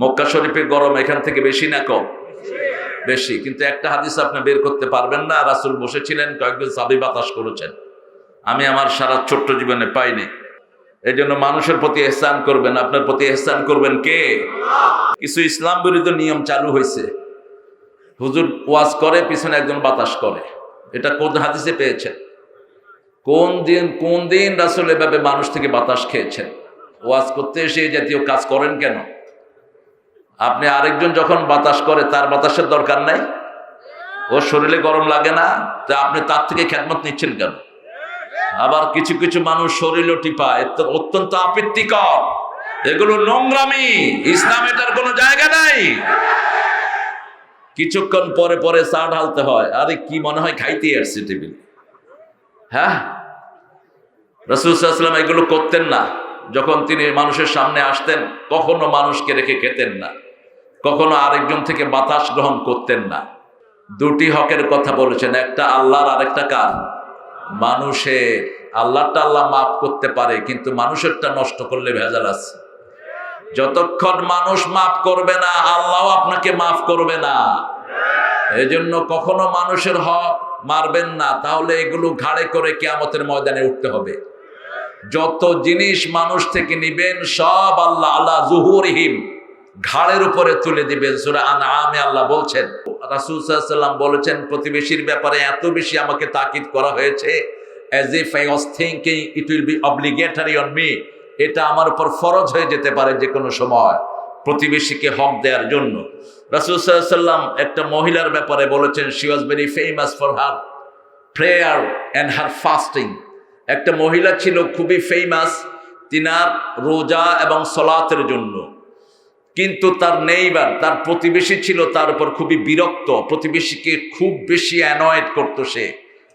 মক্কা শরীফের গরম এখান থেকে বেশি না কম? বেশি। কিন্তু একটা হাদিস আপনি বের করতে পারবেন না। রাসুল বসেছিলেন, কয়েকজন সাবি বাতাস করেছেন। আমি আমার সারা ছোট্ট জীবনে পাইনি। এই জন্য মানুষের প্রতি এহসান করবেন। আপনার প্রতি এহসান করবেন কে? কিছু ইসলাম বিরোধী নিয়ম চালু হয়েছে। হুজুর ওয়াজ করে, পিছনে একজন বাতাস করে। এটা কোন হাদিসে পেয়েছেন? কোন দিন কোন দিন রাসুল এভাবে মানুষ থেকে বাতাস খেয়েছেন? ওয়াজ করতে এসে জাতীয় কাজ করেন কেন? আপনি আরেকজন যখন বাতাস করে, তার বাতাসের দরকার নাই? ওর শরীরে গরম লাগে না? তা আপনি তার থেকে খ্যাতমত নিচ্ছেন কেন? আবার কিছু কিছু মানুষ শরীরও টিপা এত অত্যন্ত আপত্তিকর। এগুলো নোংরামি, ইসলাম এটার কোনো জায়গা নাই। কিছুক্ষণ পরে পরে চা ঢালতে হয়, আরে কি মনে হয় খাইতে আসছে টেবিল? হ্যাঁ? রসুলাম এগুলো করতেন না। যখন তিনি মানুষের সামনে আসতেন, কখনো মানুষকে রেখে খেতেন না। কখনো আরেকজন থেকে বাতাস গ্রহণ করতেন না। দুটি হকের কথা বলেছেন, একটা আল্লাহর আরেকটা কার? মানুষের। আল্লাহটা আল্লাহ মাফ করতে পারে, কিন্তু মানুষেরটা নষ্ট করলে ভেজাল আছে। যতক্ষণ মানুষ মাফ করবে না, আল্লাহ আপনাকে মাফ করবে না। এজন্য কখনো মানুষের হক মারবেন না, তাহলে এগুলো ঘাড়ে করে কেয়ামতের ময়দানে উঠতে হবে। যত জিনিস মানুষ থেকে নিবেন, সব আল্লাহ আল্লাহ জুহুরহিম। ঘাড়ের উপরে তুলে দিবেন। সুরা আনআমে আল্লাহ বলছেন, রাসূল সাল্লাল্লাহু সাল্লাম বলেছেন, প্রতিবেশীর ব্যাপারে এত বেশি আমাকে তাকিদ করা হয়েছে as if I was thinking it will be obligatory on me এটা আমার উপর ফরজ হয়ে যেতে পারে যে কোনো সময় প্রতিবেশীকে হক দেওয়ার জন্য। রাসূল সাল্লাল্লাহু সাল্লাম একটা মহিলার ব্যাপারে বলেছেন she was very famous for her prayer and her fasting একটা মহিলা ছিল খুবই ফেমাস তিনার রোজা এবং সলাতের জন্য। কিন্তু তার নেইবার, তার প্রতিবেশী ছিল তার উপর খুবই বিরক্ত। প্রতিবেশীকে খুব বেশি অ্যানয়েড করতো সে।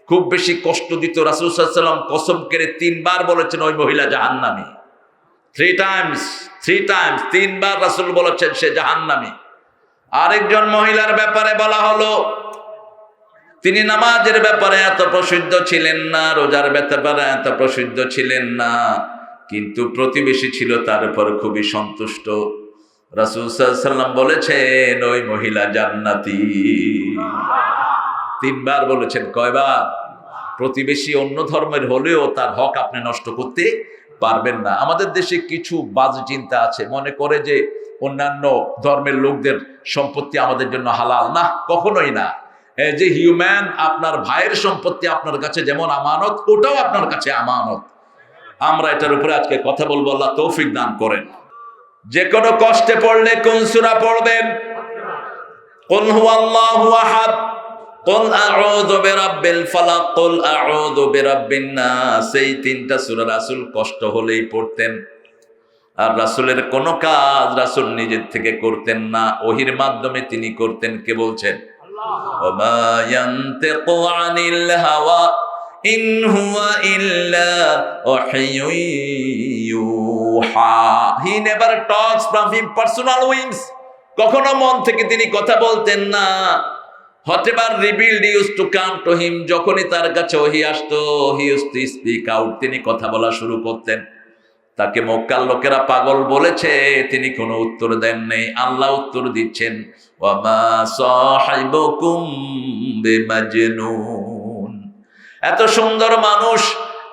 খুব বেশি কষ্ট দিত। রাসুল সাল্লাম কসম কেড়ে তিনবার বলেছেন, ওই মহিলা জাহান্নামী। থ্রি টাইমস থ্রি টাইমস তিনবার রাসুল বলেছেন, সে জাহান্নামী। আরেকজন মহিলার ব্যাপারে বলা হলো, তিনি নামাজের ব্যাপারে এত প্রসিদ্ধ ছিলেন না, রোজার ব্যাপারে এত প্রসিদ্ধ ছিলেন না। কিন্তু প্রতিবেশী ছিল তার উপর খুবই সন্তুষ্ট। রাসুল সাল্লাম বলেছেন, ওই মহিলা জান্নাতি। তিনবার বলেছেন, কয়বার? প্রতিবেশী অন্য ধর্মের হলেও তার হক আপনি নষ্ট করতে পারবেন না। আমাদের দেশে কিছু বাজ চিন্তা আছে। মনে করে যে অন্যান্য ধর্মের লোকদের সম্পত্তি আমাদের জন্য হালাল না, কখনোই না। এ হিউম্যান আপনার ভাইয়ের সম্পত্তি আপনার কাছে যেমন আমানত, ওটাও আপনার কাছে আমানত। আমরা এটার উপরে আজকে কথা বলব, আল্লাহ তৌফিক দান করেন। যে কোনো কষ্টে পড়লে কোন সুরা পড়বেন? কোন হুয়াল্লাহু আহাদ। কোন আউযু বিরাব্বিল ফালাক। কোন আউযু বিরাব্বিন নাস। এই তিনটা সুরা রাসুল কষ্ট হলেই পড়তেন। আর রাসুলের কোনো কাজ রাসুল নিজের থেকে করতেন না। ওহির মাধ্যমে তিনি করতেন। কে বলছেন? আল্লাহ ওয়া ইয়ান্তিকু আনিল হাওয়া। ইন হুয়া ইল্লা ইউহা। He never talks from him personal whims. কখনো মন থেকে তিনি কথা বলতেন না। Whatever revealed use to come to him. যখনই তার কাছে ওহি আসতো, he use to speak out. তিনি কথা বলা শুরু করতেন। তাকে মক্কার লোকেরা পাগল বলেছে। তিনি কোনো উত্তর দেন নেই। আল্লাহ উত্তর দিচ্ছেন ওয়ামা সাহিবকুম বেমাজনুন। এত সুন্দর মানুষ,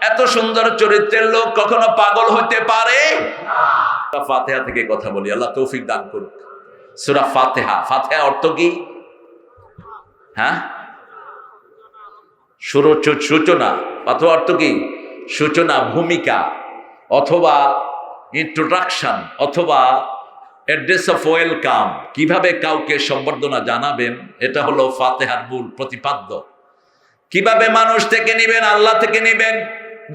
এত সুন্দর চরিত্রের লোক কখনো পাগল হতে পারে? ফাতেহা থেকে কথা বলি, আল্লাহ তৌফিক দান করুক। সুরা ফাতেহা ফাতেহা অর্থ কি? হ্যাঁ? সূচনা, ফাতেহা অর্থ কি? সূচনা, ভূমিকা, অথবা ইন্ট্রোডাকশন অথবা অ্যাড্রেস অফ ওয়েলকাম কীভাবে কাউকে সম্বর্ধনা জানাবেন, এটা হলো ফাতেহার মূল প্রতিপাদ্য। কীভাবে মানুষ থেকে নিবেন, আল্লাহ থেকে নিবেন?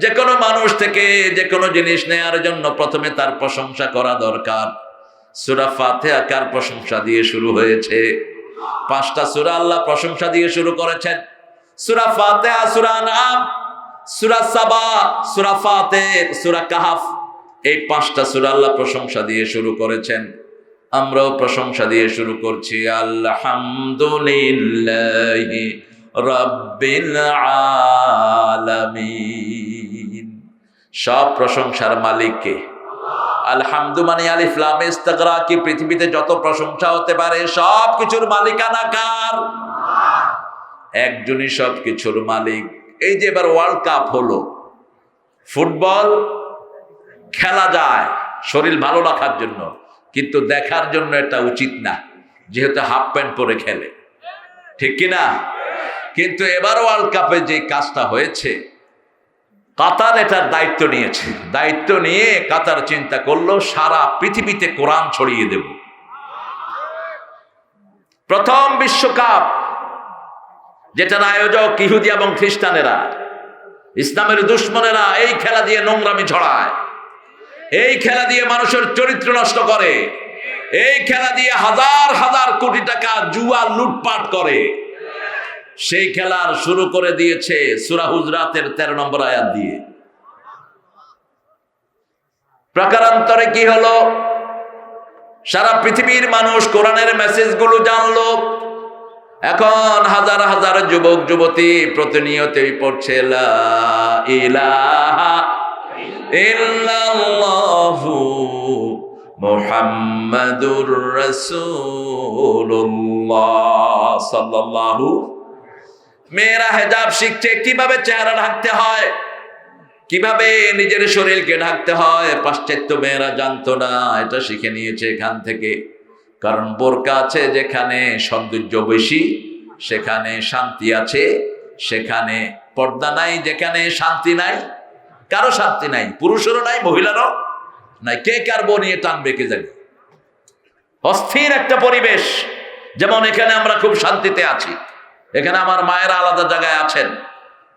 যে কোনো মানুষ থেকে যে কোনো জিনিস নেয়ার জন্য প্রথমে তার প্রশংসা করা দরকার। সুরা ফাতেহা কার প্রশংসা দিয়ে শুরু হয়েছে? পাঁচটা সুরা আল্লাহ প্রশংসা দিয়ে শুরু করেছেন। সুরা ফাতেহা, সুরা নাম সুরা সাবা, সুরা ফাতের সুরা কাহাফ, এই পাঁচটা সুরা আল্লাহ প্রশংসা দিয়ে শুরু করেছেন। আমরাও প্রশংসা দিয়ে শুরু করছি। আলহামদুলিল্লাহ রব্বিল আলামিন। সব প্রশংসার মালিককে। আলহামদু মানে আলিফ লাম, ইস্তাগরা কি পৃথিবীতে যত প্রশংসা হতে পারে, সব কিছুর মালিকানা কার একজনই সব কিছুর মালিক। এই যে এবার ওয়ার্ল্ড কাপ হলো, ফুটবল খেলা যায়, শরীর ভালো রাখার জন্য, কিন্তু দেখার জন্য এটা উচিত না, যেহেতু হাফ প্যান্ট পরে খেলে। ঠিক কিনা? কিন্তু এবার ওয়ার্ল্ড কাপে যে কাজটা হয়েছে, কাতার এটার দায়িত্ব নিয়েছে। দায়িত্ব নিয়ে কাতার চিন্তা করল, সারা পৃথিবীতে কোরআন ছড়িয়ে দেব। প্রথম বিশ্বকাপ, যেটার আয়োজক ইহুদি এবং খ্রিস্টানেরা, ইসলামের দুশ্মনেরা এই খেলা দিয়ে নোংরামি ছড়ায়। এই খেলা দিয়ে মানুষের চরিত্র নষ্ট করে। এই খেলা দিয়ে হাজার হাজার কোটি টাকা জুয়া লুটপাট করে। সেই খেলার শুরু করে দিয়েছে সুরা হুজরাতের তেরো নম্বর আয়াত দিয়ে। প্রকারান্তরে কি হলো? সারা পৃথিবীর মানুষ কোরআনের মেসেজগুলো জানলো। এখন হাজার হাজার যুবক, যুবতী প্রতিনিয়তই পড়ছে মুহাম্মাদুর রাসূলুল্লাহ সাল্লাল্লাহু মেয়েরা হেজাব শিখছে, কীভাবে চেহারা ঢাকতে হয়? কীভাবে নিজের শরীরকে ঢাকতে হয়? পাশ্চাত্য মেয়েরা জানতো না, এটা শিখে নিয়েছে এখান থেকে। কারণ বোরকা আছে যেখানে সৌন্দর্য বেশি, সেখানে শান্তি আছে, সেখানে পর্দা নাই যেখানে শান্তি নাই। কারও শান্তি নাই, পুরুষেরও নাই, মহিলারও নাই। কে কার বউ নিয়ে টানবে কে জানি। অস্থির একটা পরিবেশ, যেমন এখানে আমরা খুব শান্তিতে আছি। এখানে আমার মায়েরা আলাদা জায়গায় আছেন।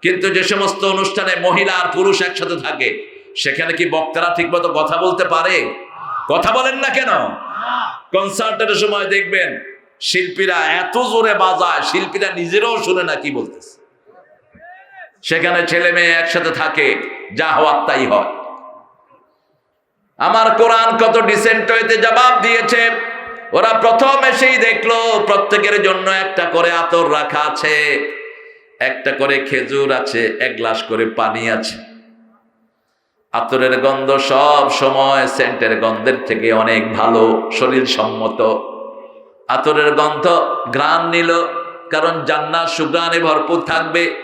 কিন্তু যে সমস্ত অনুষ্ঠানে মহিলা আর পুরুষ একসাথে থাকে, সেখানে কি বক্তারা ঠিকমতো কথা বলতে পারে? কথা বলেন না কেন? কনসার্টের সময় দেখবেন, শিল্পীরা এত জোরে বাজায়, শিল্পীরা নিজেরাও শুনে না কি বলতেছে। সেখানে ছেলে মেয়ে একসাথে থাকে, যা হওয়ার তাই হয়। আমার কোরআন কত ডিসেন্ট হইতে জবাব দিয়েছে। ওরা প্রথম এসেই দেখল, প্রত্যেকের জন্য একটা করে আতর রাখা আছে, একটা করে খেজুর আছে, এক গ্লাস করে পানি আছে। আতরের গন্ধ সব সময় সেন্টের গন্ধের থেকে অনেক ভালো শরীর সম্মত আতরের গন্ধ গ্রাণ নিল, কারণ জান্নাত সুগ্রাণে ভরপুর থাকবে।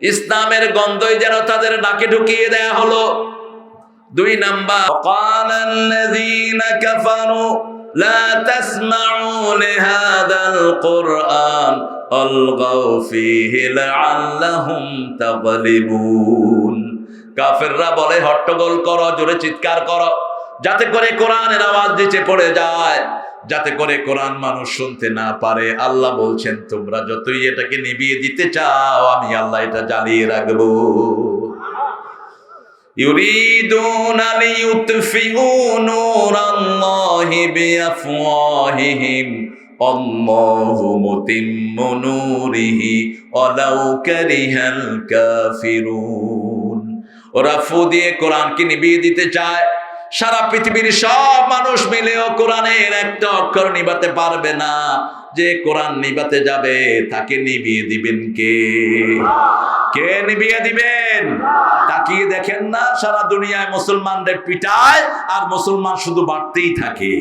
ইসলামের গন্ধই যেন তাদের নাকে ঢুকিয়ে দেয়া হলো। দুই নাম্বার لا تسمعوا لهذا القرآن الغوا فيه لعلهم تغلبون কাফেররা বলে হট্টগোল করো জোরে চিৎকার করো যাতে করে কোরআনের আওয়াজ নিচে পড়ে যায় যাতে করে কোরআন মানুষ শুনতে না পারে আল্লাহ বলছেন তোমরা যতই এটাকে নিবিয়ে দিতে চাও আমি আল্লাহ এটা জ্বালিয়ে রাখবো يريدون ليطفئوا نور الله بأفواههم الله متم نوره ولو كره الكافرون ওরা ফু দিয়ে কোরআনকে নিভিয়ে দিতে চায় সারা পৃথিবীর সব মানুষ মিলেও কোরআনের একটা অক্ষর নিবাতে পারবে না। যে কোরআন নিবাতে যাবে, তাকে নিভিয়ে দিবেন কে? কে নিবিয়ে দিবেন? তাকিয়ে দেখেন না, সারা দুনিয়ায় মুসলমানদের পিটায়, আর মুসলমান শুধু বাড়তেই থাকে।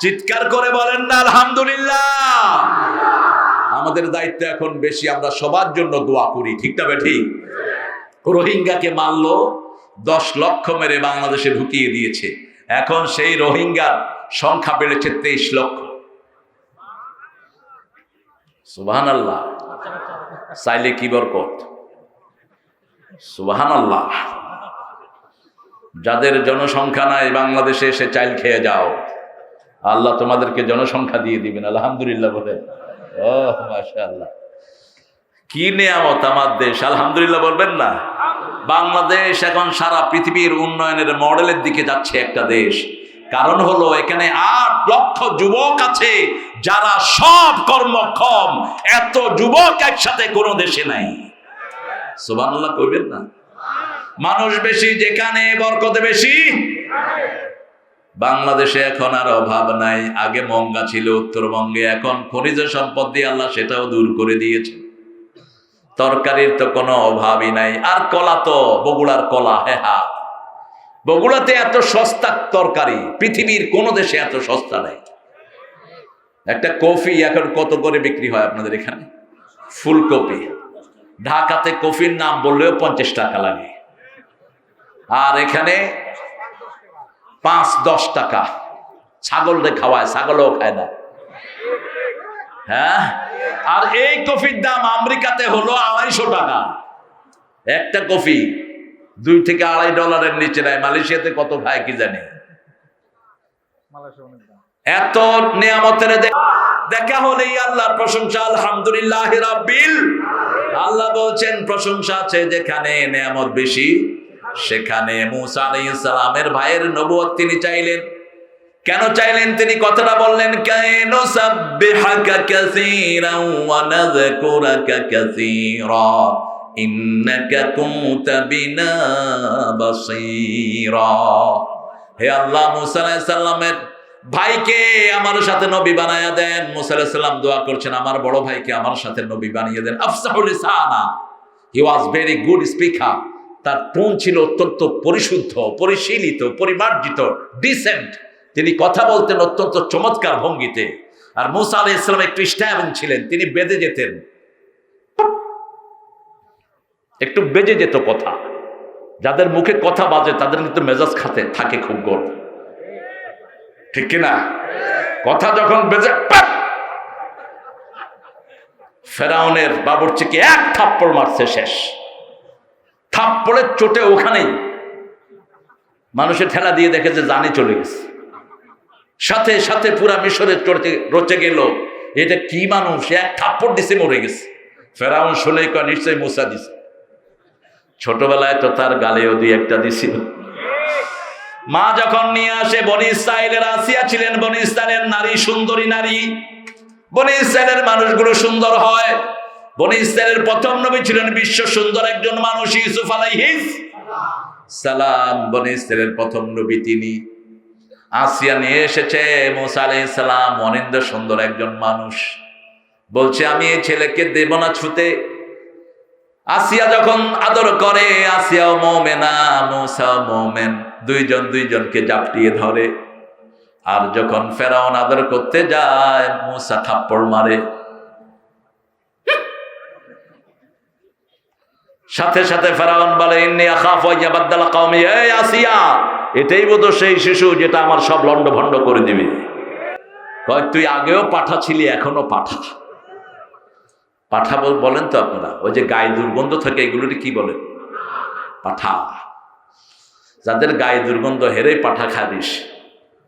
চিৎকার করে বলেন না, আলহামদুলিল্লাহ। আমাদের দায়িত্ব এখন বেশি, আমরা সবার জন্য দোয়া করি, ঠিক না ঠিক রোহিঙ্গাকে মারলো দশ লক্ষ মেরে বাংলাদেশে ঢুকিয়ে দিয়েছে। এখন সেই রোহিঙ্গার সংখ্যা বেড়েছে তেইশ লক্ষ। সুবাহান আল্লাহ চাইলে কি বরকত? সুবাহান আল্লাহ যাদের জনসংখ্যা নাই বাংলাদেশে এসে চাইল খেয়ে যাও। আল্লাহ তোমাদেরকে জনসংখ্যা দিয়ে দিবেন, আলহামদুলিল্লাহ বলে ও মাশা আল্লাহ কি নেয়ামত আমার দেশ, আলহামদুলিল্লাহ বলবেন না? বাংলাদেশ এখন সারা পৃথিবীর উন্নয়নের মডেলের দিকে যাচ্ছে একটা দেশ। কারণ হলো এখানে আট লক্ষ যুবক আছে, যারা সব কর্মক্ষম। এত যুবক একসাথে কোনো দেশে নাই। সুবহানাল্লাহ কইবেন না। মানুষ বেশি, যেখানে বরকতে বেশি, বাংলাদেশে এখন আর অভাব নাই। আগে মঙ্গা ছিল, উত্তরবঙ্গে। এখন খনিজ সম্পদ দিয়ে আল্লাহ সেটাও দূর করে দিয়েছে তরকারির তো কোনো অভাবই নাই। আর কলা তো, বগুড়ার কলা হ্যাঁ হা। বগুড়াতে এত সস্তা তরকারি, পৃথিবীর কোনো দেশে এত সস্তা নেই। একটা কফি এখন কত করে বিক্রি হয় আপনাদের এখানে? ফুলকপি। ঢাকাতে কফির নাম বললেও পঞ্চাশ টাকা লাগে। আর এখানে পাঁচ, দশ টাকা। ছাগলরে খাওয়ায়, ছাগলও খায় না। হ্যাঁ? আর এই কফির দাম আমেরিকাতে হলো আড়াইশো টাকা। একটা কফি দুই থেকে আড়াই ডলারের নিচে নেয়। মালয়েশিয়াতে কত খায় কি জানি? এত নিয়ামতের দেখা হলেই আল্লাহর প্রশংসা আলহামদুলিল্লাহ রাব্বিল আল্লাহ বলছেন প্রশংসা আছে যেখানে নিয়ামত বেশি সেখানে মুসা আলাইহিস সালামের ভাইয়ের নবুয়ত তিনি চাইলেন। কেন চাইলেন তিনি কথাটা বললেন কেন সাব্বিহাকা কাসীরাও ওয়া নাযকুরাকা কাসীরা। ইন্নাকা কুনতা বিনা বাসীরা। হে আল্লাহ, মুসা আলাইহিস সালামের ভাইকে আমার সাথে নবী বানায়া দেন। মুসা আলাইহিস সালাম দোয়া করছেন, আমার বড় ভাইকে আমার সাথে নবী বানিয়ে দেন। আফসাহুল লিসানা। He was very good speaker তার টোন ছিল অত্যন্ত পরিশুদ্ধ, পরিশীলিত, পরিমার্জিত ডিসেন্ট তিনি কথা বলতেন অত্যন্ত চমৎকার ভঙ্গিতে। আর মুসা আলাহ ইসলাম একটু স্ট্যাবং ছিলেন, তিনি বেঁধে যেতেন। একটু বেজে যেত কথা। যাদের মুখে কথা বাজে, তাদের কিন্তু মেজাজ খাতে, থাকে খুব গরম ঠিক কিনা? কথা যখন বেজে! ফেরাউনের বাবুর্চিকে এক থাপ্পড় মারছে শেষ। থাপ্পড়ের চোটে ওখানেই। মানুষের ঠেলা দিয়ে দেখে যে জানে চলে গেছে। সাথে সাথে পুরা মিশরের চড়তে, রচে গেল। এটা কি মানুষ? এক থাপ্পড় দিছে, মরে গেছে। ফেরাউন শুনে কয়, নিশ্চয়ই মুসা দিছে। ছোটবেলায় তো তার গালেও দিয়ে একটা দিছিল। মা যখন নিয়ে আসে, বনি ইসরায়েলের আসিয়া ছিলেন। বনি ইসরায়েলের নারী সুন্দরী নারী। বনি ইসরায়েলের মানুষগুলো সুন্দর হয়। বনি ইসরায়েলের প্রথম নবী ছিলেন বিশ্ব সুন্দর একজন মানুষ, ইউসুফ আলাইহিস সালাম। বনি ইসরায়েলের প্রথম নবী তিনি। আসিয়া নিয়ে এসেছে মোসা আলাইহিস সালাম অনিন্দ সুন্দর একজন মানুষ। বলছে, আমি এই ছেলেকে দেব না ছুতে। আসিয়া যখন আদর করে, আসিয়াও মোমেনা মোসা মোমেন, দুইজন দুইজনকে জাপটিয়ে ধরে। আর যখন ফেরাউন আদর করতে যায়, মুসা থাপ্পড় মারে। সাথে সাথে ফেরাউন বলে, ইন্নি আখাফ ওয়াইয়াবাদ্দাল কওমি। এই আসিয়া এটাই বোধ সেই শিশু যেটা আমার সব লন্ড ভন্ড করে দিবে। তুই আগেও পাঠা ছিলি এখনও পাঠা। পাঠা বলেন তো আপনারা, ওই যে গায়ে দুর্গন্ধ থাকে, এগুলোকে কি বলে? পাঠা। যাদের গায়ে দুর্গন্ধ, হেরেই পাঠা খাবিস।